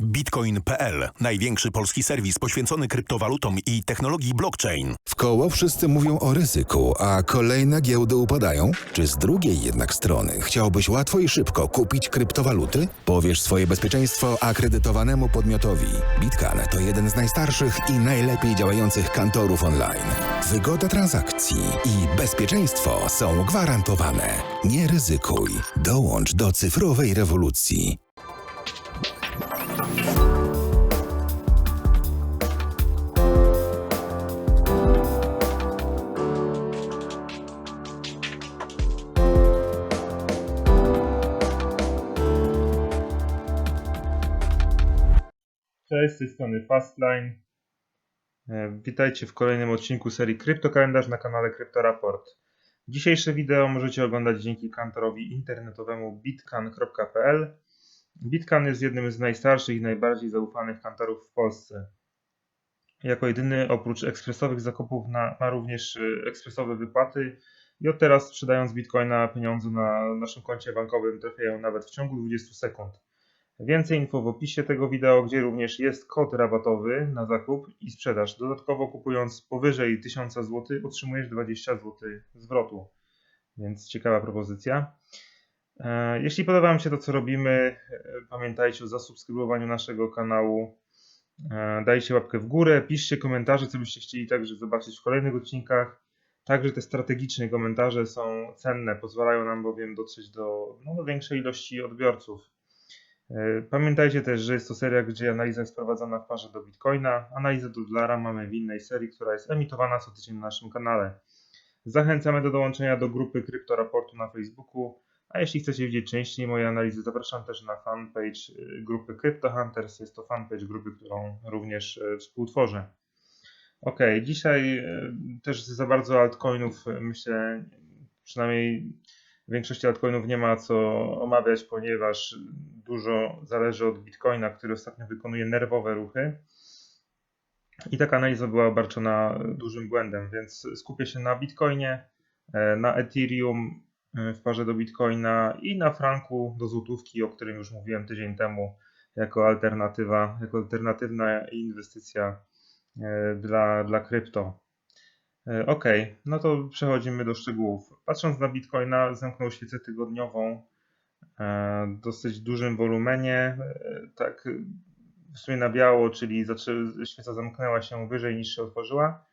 Bitcoin.pl, największy polski serwis poświęcony kryptowalutom i technologii blockchain. W koło wszyscy mówią o ryzyku, a kolejne giełdy upadają? Czy z drugiej jednak strony chciałbyś łatwo i szybko kupić kryptowaluty? Powierz swoje bezpieczeństwo akredytowanemu podmiotowi. Bitcan to jeden z najstarszych i najlepiej działających kantorów online. Wygoda transakcji i bezpieczeństwo są gwarantowane. Nie ryzykuj. Dołącz do cyfrowej rewolucji. Cześć, z tej strony Fastline. E, Witajcie w kolejnym odcinku serii Kryptokalendarz na kanale Kryptoraport. Dzisiejsze wideo możecie oglądać dzięki kantorowi internetowemu bitcan.pl. Bitcan jest jednym z najstarszych i najbardziej zaufanych kantorów w Polsce. Jako jedyny oprócz ekspresowych zakupów na, ma również y, ekspresowe wypłaty i od teraz sprzedając bitcoina pieniądze na naszym koncie bankowym trafiają nawet w ciągu 20 sekund. Więcej info w opisie tego wideo, gdzie również jest kod rabatowy na zakup i sprzedaż. Dodatkowo kupując powyżej 1000 zł otrzymujesz 20 zł zwrotu. Więc ciekawa propozycja. E, Jeśli podoba Wam się to, co robimy, e, pamiętajcie o zasubskrybowaniu naszego kanału. E, Dajcie łapkę w górę, piszcie komentarze, co byście chcieli także zobaczyć w kolejnych odcinkach. Także te strategiczne komentarze są cenne, pozwalają nam bowiem dotrzeć do, no, do większej ilości odbiorców. E, Pamiętajcie też, że jest to seria, gdzie analiza jest prowadzona w parze do Bitcoina. Analizę do dolara mamy w innej serii, która jest emitowana co tydzień na naszym kanale. Zachęcamy do dołączenia do grupy Kryptoraportu na Facebooku. A jeśli chcecie widzieć częściej moje analizy, zapraszam też na fanpage y, grupy Crypto Hunters. Jest to fanpage grupy, którą również y, współtworzę. Ok, dzisiaj też za bardzo altcoinów myślę, przynajmniej większości altcoinów nie ma co omawiać, ponieważ dużo zależy od Bitcoina, który ostatnio wykonuje nerwowe ruchy. I taka analiza była obarczona dużym błędem, więc skupię się na Bitcoinie, e, na Ethereum e, w parze do Bitcoina i na franku do złotówki, o którym już mówiłem tydzień temu, jako alternatywa, jako alternatywna inwestycja e, dla, dla krypto. E, Ok, no to przechodzimy do szczegółów. Patrząc na Bitcoina, zamknął świecę tygodniową e, w dosyć dużym wolumenie, e, tak w sumie na biało, czyli świeca zamknęła się wyżej niż się otworzyła.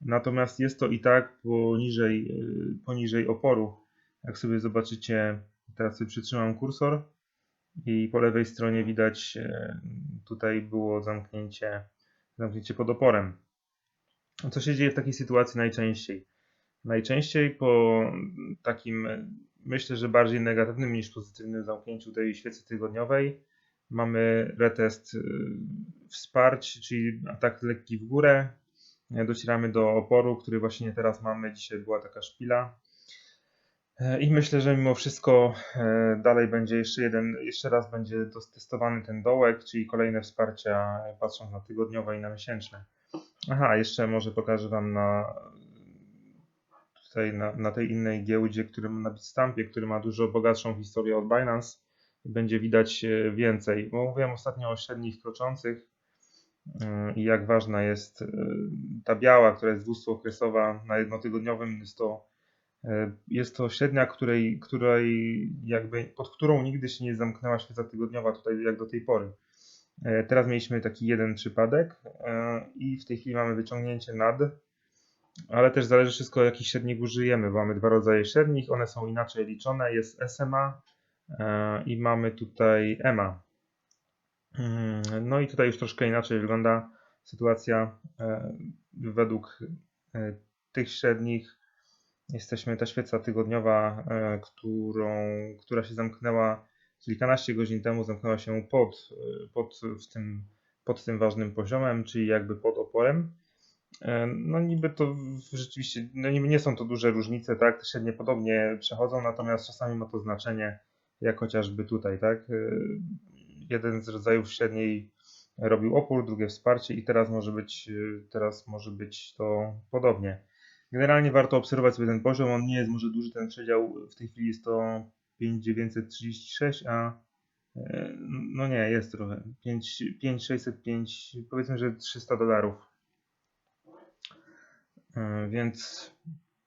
Natomiast jest to i tak poniżej, e, poniżej oporu. Jak sobie zobaczycie, teraz sobie przytrzymam kursor i po lewej stronie widać, e, tutaj było zamknięcie, zamknięcie pod oporem. Co się dzieje w takiej sytuacji najczęściej? Najczęściej po takim, myślę, że bardziej negatywnym niż pozytywnym zamknięciu tej świecy tygodniowej mamy retest y, wsparć, czyli atak lekki w górę. Docieramy do oporu, który właśnie teraz mamy. Dzisiaj była taka szpila. E, I myślę, że mimo wszystko e, dalej będzie jeszcze jeden, jeszcze raz będzie testowany ten dołek, czyli kolejne wsparcia, patrząc na tygodniowe i na miesięczne. Aha, jeszcze może pokażę Wam na tutaj na, na tej innej giełdzie, który na Bitstampie, który ma dużo bogatszą historię od Binance, będzie widać e, więcej. Bo mówiłem ostatnio o średnich kroczących e, i jak ważna jest e, ta biała, która jest dwustuokresowa na jednotygodniowym, jest to e, jest to średnia, której, której jakby, pod którą nigdy się nie zamknęła świeca tygodniowa tutaj jak do tej pory. E, Teraz mieliśmy taki jeden przypadek e, i w tej chwili mamy wyciągnięcie nad, ale też zależy wszystko jakich średnich użyjemy, bo mamy dwa rodzaje średnich, one są inaczej liczone, jest SMA e, i mamy tutaj EMA. Mm, No i tutaj już troszkę inaczej wygląda sytuacja według tych średnich. Jesteśmy ta świeca tygodniowa, którą, która się zamknęła kilkanaście godzin temu zamknęła się pod, y, pod, w tym, pod tym ważnym poziomem, czyli jakby pod oporem. E, No niby to rzeczywiście, no niby nie są to duże różnice, tak, średnie podobnie przechodzą, natomiast czasami ma to znaczenie, jak chociażby tutaj, tak. Y, Jeden z rodzajów średniej robił opór, drugie wsparcie i teraz może być, y, teraz może być to podobnie. Generalnie warto obserwować sobie ten poziom, on nie jest może duży ten przedział, w tej chwili jest to 5936, a E, No nie, jest trochę. 5, 5605, powiedzmy, że 300 dolarów. E, Więc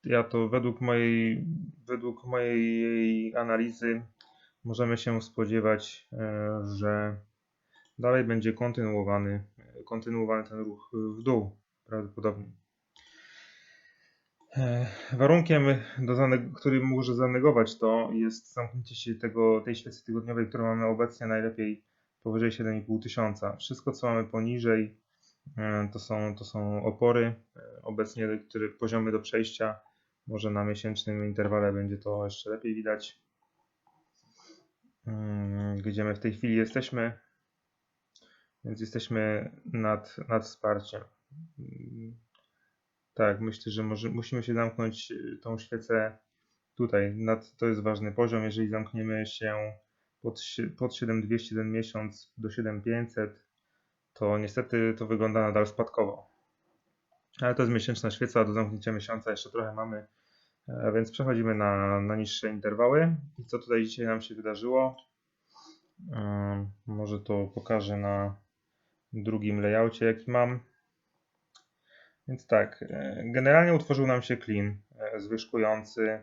ja to według mojej, według mojej analizy możemy się spodziewać, e, że dalej będzie kontynuowany, kontynuowany ten ruch w dół prawdopodobnie. E, Warunkiem, do który może zanegować to jest zamknięcie się tego, tej świecy tygodniowej, którą mamy obecnie najlepiej powyżej 7,5 tysiąca. Wszystko co mamy poniżej e, to są, to są opory e, obecnie, które poziomy do przejścia. Może na miesięcznym interwale będzie to jeszcze lepiej widać. Gdzie my w tej chwili jesteśmy. Więc jesteśmy nad, nad wsparciem. Tak, myślę, że może, musimy się zamknąć y, tą świecę tutaj. Nad, to jest ważny poziom. Jeżeli zamkniemy się pod, pod 7200 ten miesiąc do 7500, to niestety to wygląda nadal spadkowo. Ale to jest miesięczna świeca, do zamknięcia miesiąca jeszcze trochę mamy, e, więc przechodzimy na, na niższe interwały. I co tutaj dzisiaj nam się wydarzyło? Ym, Może to pokażę na drugim layoutie, jaki mam. Więc tak, e, generalnie utworzył nam się clean e, zwyżkujący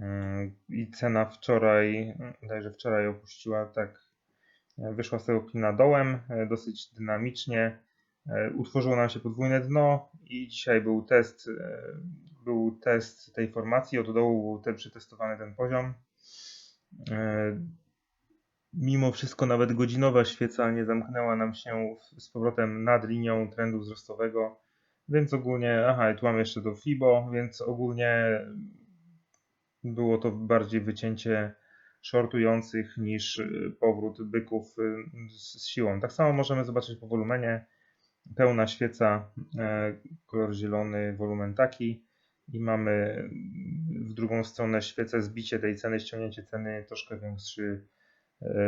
e, i cena wczoraj, dajże wczoraj opuściła, tak, wyszła z tego cleana dołem, dosyć dynamicznie. Utworzyło nam się podwójne dno i dzisiaj był test, był test tej formacji, od dołu był ten przetestowany ten poziom. Mimo wszystko nawet godzinowa świeca nie zamknęła nam się z powrotem nad linią trendu wzrostowego, więc ogólnie, aha, i tu mamy jeszcze do FIBO, więc ogólnie było to bardziej wycięcie shortujących niż y, powrót byków y, z, siłą. Tak samo możemy zobaczyć po wolumenie. Pełna świeca, e, kolor zielony, wolumen taki i mamy w drugą stronę świecę, zbicie tej ceny, ściągnięcie ceny, troszkę większy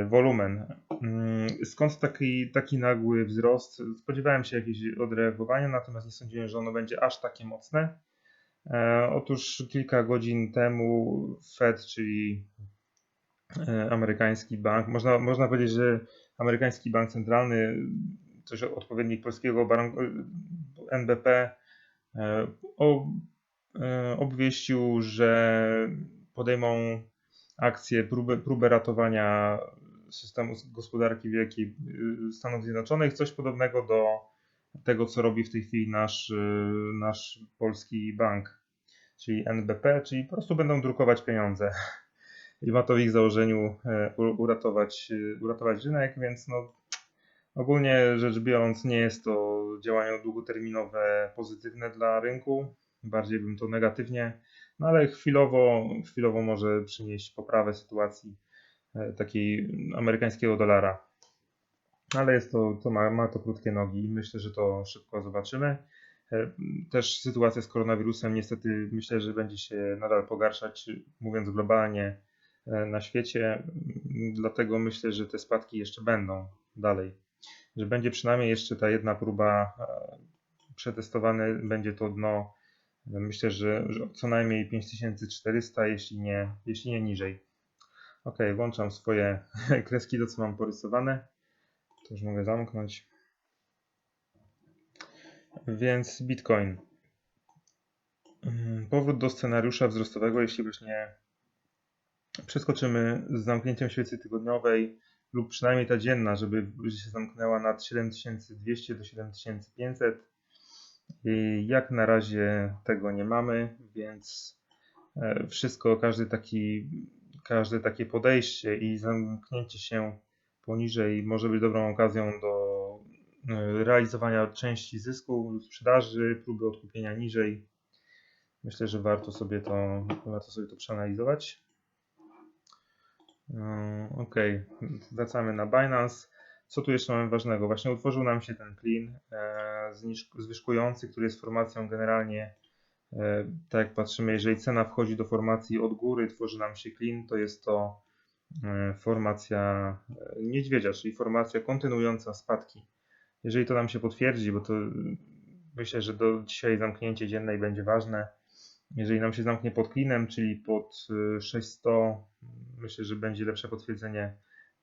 wolumen. Mm, Skąd taki, taki nagły wzrost? Spodziewałem się jakiegoś odreagowania, natomiast nie sądziłem, że ono będzie aż takie mocne. E, Otóż kilka godzin temu Fed, czyli e, amerykański bank, można, można powiedzieć, że amerykański bank centralny, coś odpowiednik polskiego banku, NBP, e, e, obwieścił, że podejmą akcję, próbę, próbę ratowania systemu gospodarki wielkiej y, Stanów Zjednoczonych, coś podobnego do tego, co robi w tej chwili nasz, y, nasz polski bank, czyli NBP, czyli po prostu będą drukować pieniądze. I ma to w ich założeniu e, uratować, y, uratować rynek, więc no, ogólnie rzecz biorąc nie jest to działanie długoterminowe pozytywne dla rynku, bardziej bym to negatywnie, no ale chwilowo, chwilowo może przynieść poprawę sytuacji e, takiej amerykańskiego dolara. Ale jest to, to ma, ma to krótkie nogi i myślę, że to szybko zobaczymy. E, Też sytuacja z koronawirusem niestety myślę, że będzie się nadal pogarszać, mówiąc globalnie e, na świecie. Mm, Dlatego myślę, że te spadki jeszcze będą dalej. Że będzie przynajmniej jeszcze ta jedna próba przetestowane będzie to dno. Myślę, że, że co najmniej 5400, jeśli nie, jeśli nie niżej. Ok, włączam swoje kreski, to co mam porysowane. To już mogę zamknąć. Więc Bitcoin. Mm, Powrót do scenariusza wzrostowego, jeśli właśnie przeskoczymy z zamknięciem świecy tygodniowej lub przynajmniej ta dzienna, żeby się zamknęła nad 7200 do 7500. Jak na razie tego nie mamy, więc e, wszystko, każdy taki, każde takie podejście i zamknięcie się poniżej może być dobrą okazją do e, realizowania części zysku lub sprzedaży, próby odkupienia niżej. Myślę, że warto sobie to, warto sobie to przeanalizować. E, Ok, wracamy na Binance. Co tu jeszcze mamy ważnego? Właśnie utworzył nam się ten clean e, zwyżkujący, który jest formacją generalnie, e, tak jak patrzymy, jeżeli cena wchodzi do formacji od góry, tworzy nam się clean, to jest to e, formacja niedźwiedzia, czyli formacja kontynuująca spadki. Jeżeli to nam się potwierdzi, bo to myślę, że do dzisiaj zamknięcie dziennej będzie ważne. Jeżeli nam się zamknie pod cleanem, czyli pod e, 600, myślę, że będzie lepsze potwierdzenie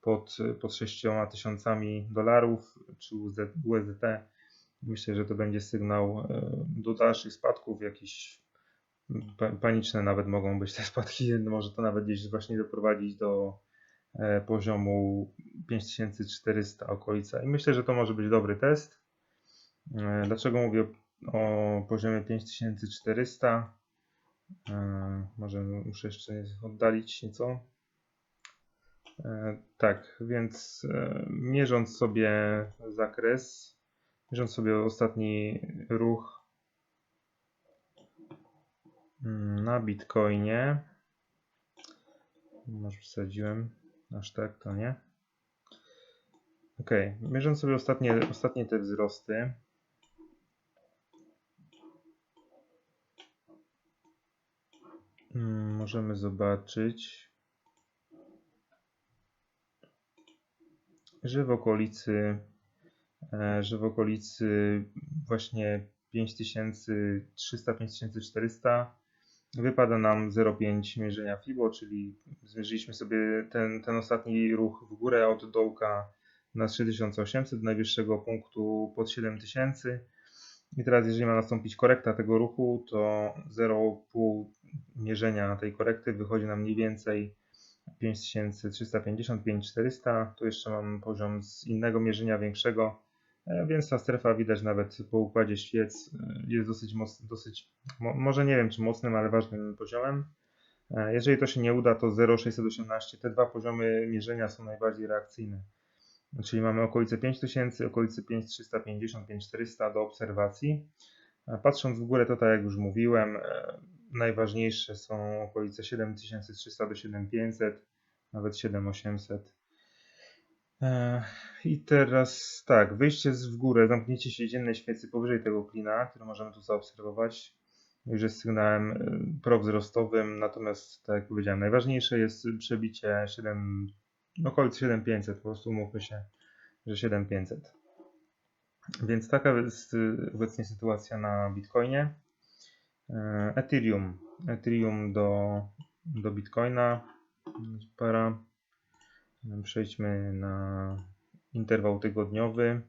pod, pod 6 tysiącami dolarów czy USDT. Myślę, że to będzie sygnał e, do dalszych spadków, jakiś pa- paniczne nawet mogą być te spadki, może to nawet gdzieś właśnie doprowadzić do e, poziomu 5400 okolica i myślę, że to może być dobry test. E, Dlaczego mówię o, poziomie 5400? E, Może muszę jeszcze oddalić nieco. E, Tak, więc e, mierząc sobie zakres, mierząc sobie ostatni ruch mm, na Bitcoinie, może przesadziłem, aż tak to nie. Ok, mierząc sobie ostatnie, ostatnie te wzrosty, mm, możemy zobaczyć, że w okolicy, e, że w okolicy właśnie 5300-5400 wypada nam 0,5 mierzenia FIBO, czyli zmierzyliśmy sobie ten, ten ostatni ruch w górę od dołka na 3800 do najwyższego punktu pod 7000. I teraz jeżeli ma nastąpić korekta tego ruchu, to 0,5 mierzenia tej korekty wychodzi nam mniej więcej 5350-5400. Tu jeszcze mam poziom z innego mierzenia większego, e, więc ta strefa widać nawet po układzie świec e, jest dosyć mocny, dosyć, mo, może nie wiem czy mocnym, ale ważnym poziomem. E, Jeżeli to się nie uda, to 0,618. Te dwa poziomy mierzenia są najbardziej reakcyjne. Czyli mamy okolice 5000, okolice 5350, 5400 do obserwacji. Patrząc w górę, to tak jak już mówiłem, najważniejsze są okolice 7300 do 7500, nawet 7800. E, I teraz tak, wyjście z w górę, zamknięcie się dziennej świecy powyżej tego klina, który możemy tu zaobserwować, już jest sygnałem e, prowzrostowym, natomiast tak jak powiedziałem, najważniejsze jest przebicie 7, okolic 7500, po prostu umówmy się, że 7500. Więc taka jest y, obecnie sytuacja na Bitcoinie. E, Ethereum. Ethereum do, do Bitcoina. Para. Przejdźmy na interwał tygodniowy.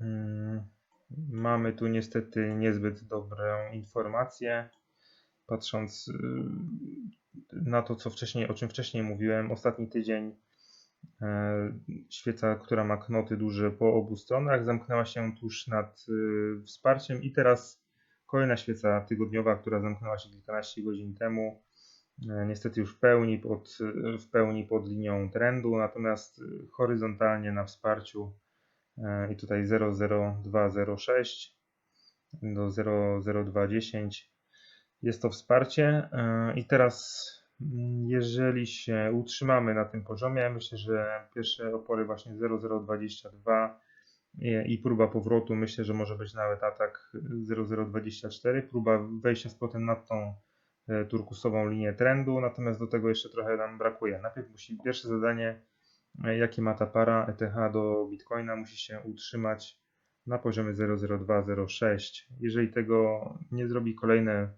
Mm, Mamy tu niestety niezbyt dobrą informację. Patrząc y, na to, co wcześniej, o czym wcześniej mówiłem, ostatni tydzień e, świeca, która ma knoty duże po obu stronach, zamknęła się tuż nad wsparciem i teraz kolejna świeca tygodniowa, która zamknęła się kilkanaście godzin temu, e, niestety już w pełni pod, w pełni pod linią trendu, natomiast horyzontalnie na wsparciu e, i tutaj 00206 do 00210 jest to wsparcie. E, i teraz mm, jeżeli się utrzymamy na tym poziomie, myślę, że pierwsze opory właśnie 0022 i, próba powrotu, myślę, że może być nawet atak 0024, próba wejścia z potem nad tą e, turkusową linię trendu, natomiast do tego jeszcze trochę nam brakuje. Najpierw musi pierwsze zadanie, e, jakie ma ta para ETH do Bitcoina, musi się utrzymać na poziomie 00206. Jeżeli tego nie zrobi, kolejne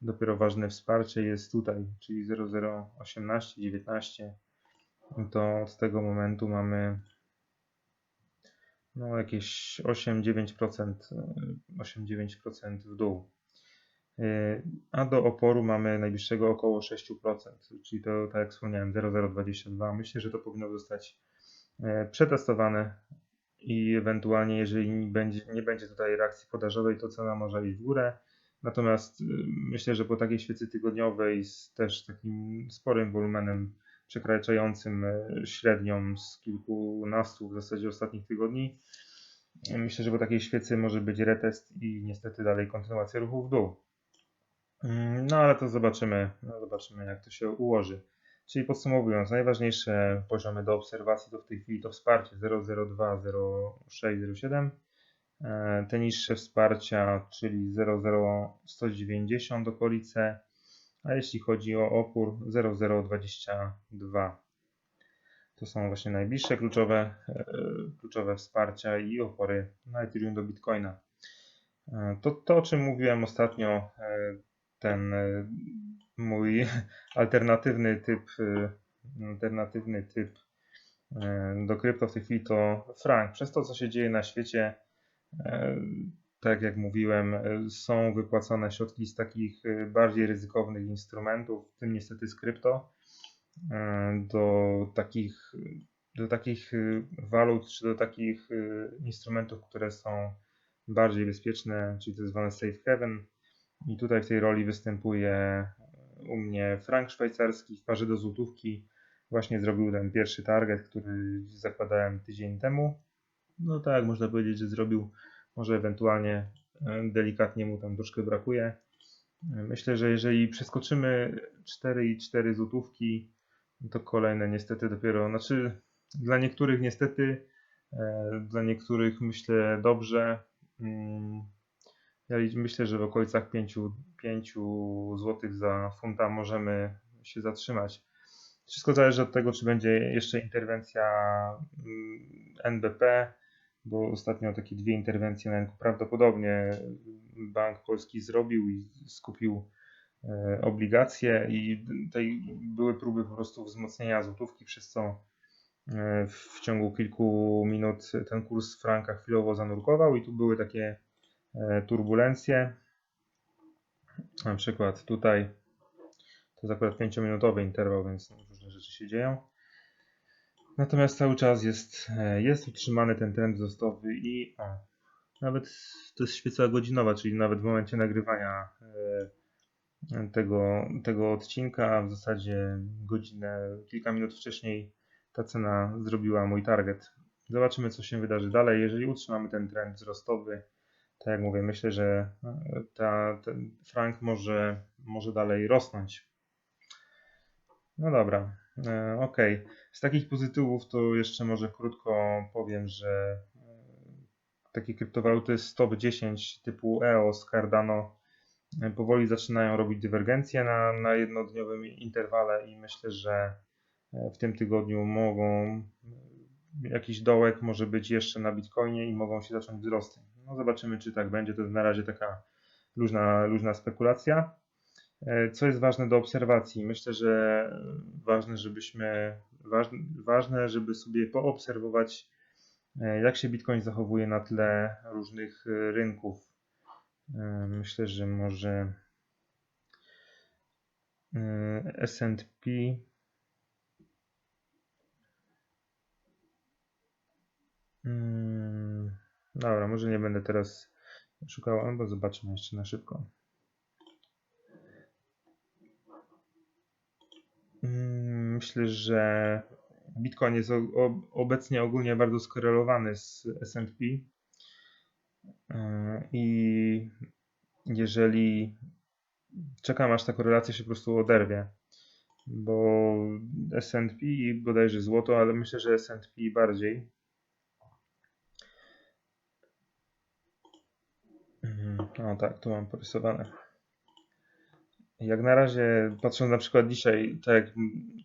dopiero ważne wsparcie jest tutaj, czyli 0018, 19. To od tego momentu mamy no jakieś 8-9%, e, 8-9% w dół. E, A do oporu mamy najbliższego około 6%, czyli to tak jak wspomniałem 0,022. Myślę, że to powinno zostać e, przetestowane i ewentualnie jeżeli będzie, nie będzie tutaj reakcji podażowej, to cena może iść w górę. Natomiast myślę, że po takiej świecy tygodniowej z też takim sporym wolumenem przekraczającym y, średnią z kilkunastu w zasadzie ostatnich tygodni, y, myślę, że po takiej świecy może być retest i niestety dalej kontynuacja ruchu w dół. Mm, No ale to zobaczymy, no, zobaczymy jak to się ułoży. Czyli podsumowując, najważniejsze poziomy do obserwacji to w tej chwili to wsparcie 002, 06, 07. E, Te niższe wsparcia, czyli 00190 okolice, a jeśli chodzi o opór 0022. To są właśnie najbliższe kluczowe, e, kluczowe wsparcia i opory na Ethereum do Bitcoina. E, To, to o czym mówiłem ostatnio, e, ten mój alternatywny typ alternatywny typ do krypto w tej chwili to frank. Przez to, co się dzieje na świecie, tak jak mówiłem, e, są wypłacane środki z takich e, bardziej ryzykownych instrumentów, w tym niestety z krypto, e, do takich, do takich walut czy do takich instrumentów, które są bardziej bezpieczne, czyli tak zwane safe haven. I tutaj w tej roli występuje u mnie frank szwajcarski w parze do złotówki. Właśnie zrobił ten pierwszy target, który zakładałem tydzień temu. No tak, można powiedzieć, że zrobił. Może ewentualnie e, delikatnie mu tam troszkę brakuje. E, Myślę, że jeżeli przeskoczymy 4,4 złotówki, to kolejne niestety dopiero, znaczy dla niektórych niestety, e, dla niektórych myślę dobrze. Mm, Ja myślę, że w okolicach 5, 5 zł za funta możemy się zatrzymać. Wszystko zależy od tego, czy będzie jeszcze interwencja mm, NBP, bo ostatnio takie dwie interwencje na rynku prawdopodobnie Bank Polski zrobił i skupił e, obligacje i tutaj były próby po prostu wzmocnienia złotówki, przez co e, w ciągu kilku minut ten kurs franka chwilowo zanurkował i tu były takie e, turbulencje. Na przykład tutaj to jest akurat 5-minutowy interwał, więc różne rzeczy się dzieją. Natomiast cały czas jest, e, jest utrzymany ten trend wzrostowy i nawet to jest świeca godzinowa, czyli nawet w momencie nagrywania e, tego, tego odcinka, w zasadzie godzinę, kilka minut wcześniej ta cena zrobiła mój target. Zobaczymy, co się wydarzy dalej. Jeżeli utrzymamy ten trend wzrostowy, tak jak mówię, myślę, że e, ta, ten frank może, może dalej rosnąć. No dobra, e, ok. Z takich pozytywów to jeszcze może krótko powiem, że e, takie kryptowaluty z top 10 typu EOS, Cardano e, powoli zaczynają robić dywergencje na, na jednodniowym interwale i myślę, że w tym tygodniu mogą jakiś dołek może być jeszcze na Bitcoinie i mogą się zacząć wzrosty. No zobaczymy, czy tak będzie. To jest na razie taka luźna, luźna spekulacja. E, Co jest ważne do obserwacji? Myślę, że ważne, żebyśmy, ważne, żeby sobie poobserwować, e, jak się Bitcoin zachowuje na tle różnych e, rynków. E, Myślę, że może e, S&P Mm, Dobra, może nie będę teraz szukał, albo zobaczymy jeszcze na szybko. Myślę, że Bitcoin jest obecnie ogólnie bardzo skorelowany z S&P. Yy, I jeżeli czekam aż ta korelacja się po prostu oderwie, bo S&P i bodajże złoto, ale myślę, że S&P bardziej. Mhm, O tak, tu mam porysowane. Jak na razie, patrząc na przykład dzisiaj, tak jak,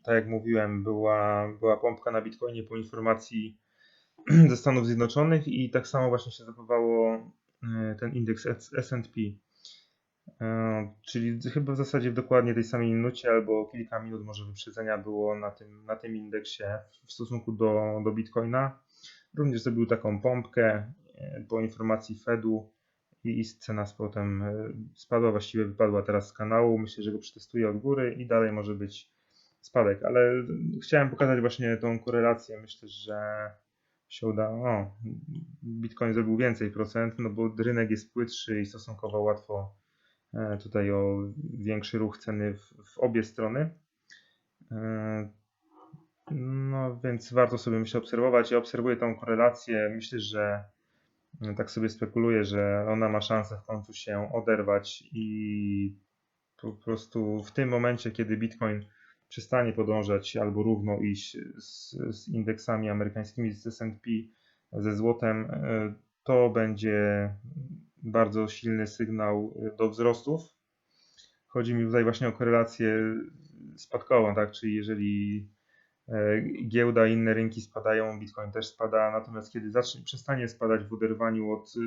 tak jak mówiłem, była, była pompka na Bitcoinie po informacji ze Stanów Zjednoczonych i tak samo właśnie się zachowało e, ten indeks S&P. E, Czyli chyba w zasadzie w dokładnie tej samej minucie albo kilka minut może wyprzedzenia było na tym, na tym indeksie w stosunku do, do Bitcoina. Również zrobił taką pompkę e, po informacji Fedu i cena z potem e, spadła, właściwie wypadła teraz z kanału. Myślę, że go przetestuję od góry i dalej może być spadek, ale chciałem pokazać właśnie tą korelację. Myślę, że się uda. O, Bitcoin zrobił więcej procent, no bo rynek jest płytszy i stosunkowo łatwo e, tutaj o większy ruch ceny w, w obie strony. E, No więc warto sobie myślę obserwować. Ja obserwuję tą korelację. Myślę, że no, tak sobie spekuluję, że ona ma szansę w końcu się oderwać i po prostu w tym momencie, kiedy Bitcoin przestanie podążać albo równo iść z, z indeksami amerykańskimi, z S&P, ze złotem, e, to będzie bardzo silny sygnał e, do wzrostów. Chodzi mi tutaj właśnie o korelację spadkową, tak? Czyli jeżeli giełda i inne rynki spadają, Bitcoin też spada, natomiast kiedy zacznie, przestanie spadać w oderwaniu od y,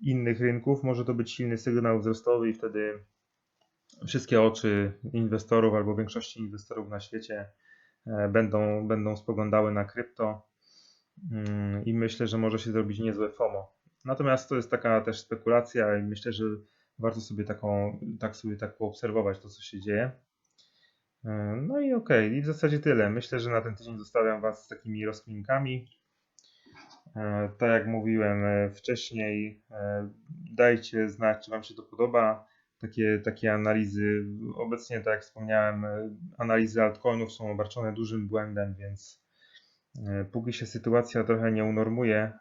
innych rynków, może to być silny sygnał wzrostowy i wtedy wszystkie oczy inwestorów albo większości inwestorów na świecie e, będą, będą spoglądały na krypto Mm, i myślę, że może się zrobić niezłe FOMO. Natomiast to jest taka też spekulacja i myślę, że warto sobie taką, tak sobie tak poobserwować to, co się dzieje. E, No i okej, i w zasadzie tyle. Myślę, że na ten tydzień zostawiam Was z takimi rozkminkami. E, Tak jak mówiłem e, wcześniej, dajcie znać, czy Wam się to podoba. Takie, takie analizy, obecnie, tak jak wspomniałem, analizy altcoinów są obarczone dużym błędem, więc póki się sytuacja trochę nie unormuje,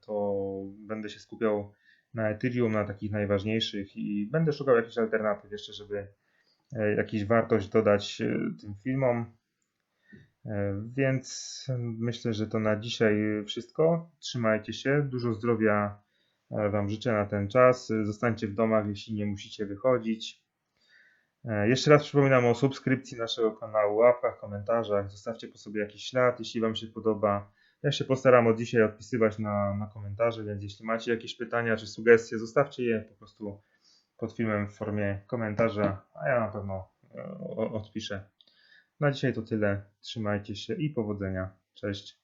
to będę się skupiał na Ethereum, na takich najważniejszych i będę szukał jakichś alternatyw jeszcze, żeby e, jakąś wartość dodać e, tym filmom. E, Więc myślę, że to na dzisiaj wszystko. Trzymajcie się, dużo zdrowia Wam życzę na ten czas. Zostańcie w domach, jeśli nie musicie wychodzić. Jeszcze raz przypominam o subskrypcji naszego kanału, łapkach, komentarzach. Zostawcie po sobie jakiś ślad, jeśli Wam się podoba. Ja się postaram od dzisiaj odpisywać na, na komentarze, więc jeśli macie jakieś pytania czy sugestie, zostawcie je po prostu pod filmem w formie komentarza, a ja na pewno e, odpiszę. Na dzisiaj to tyle. Trzymajcie się i powodzenia. Cześć.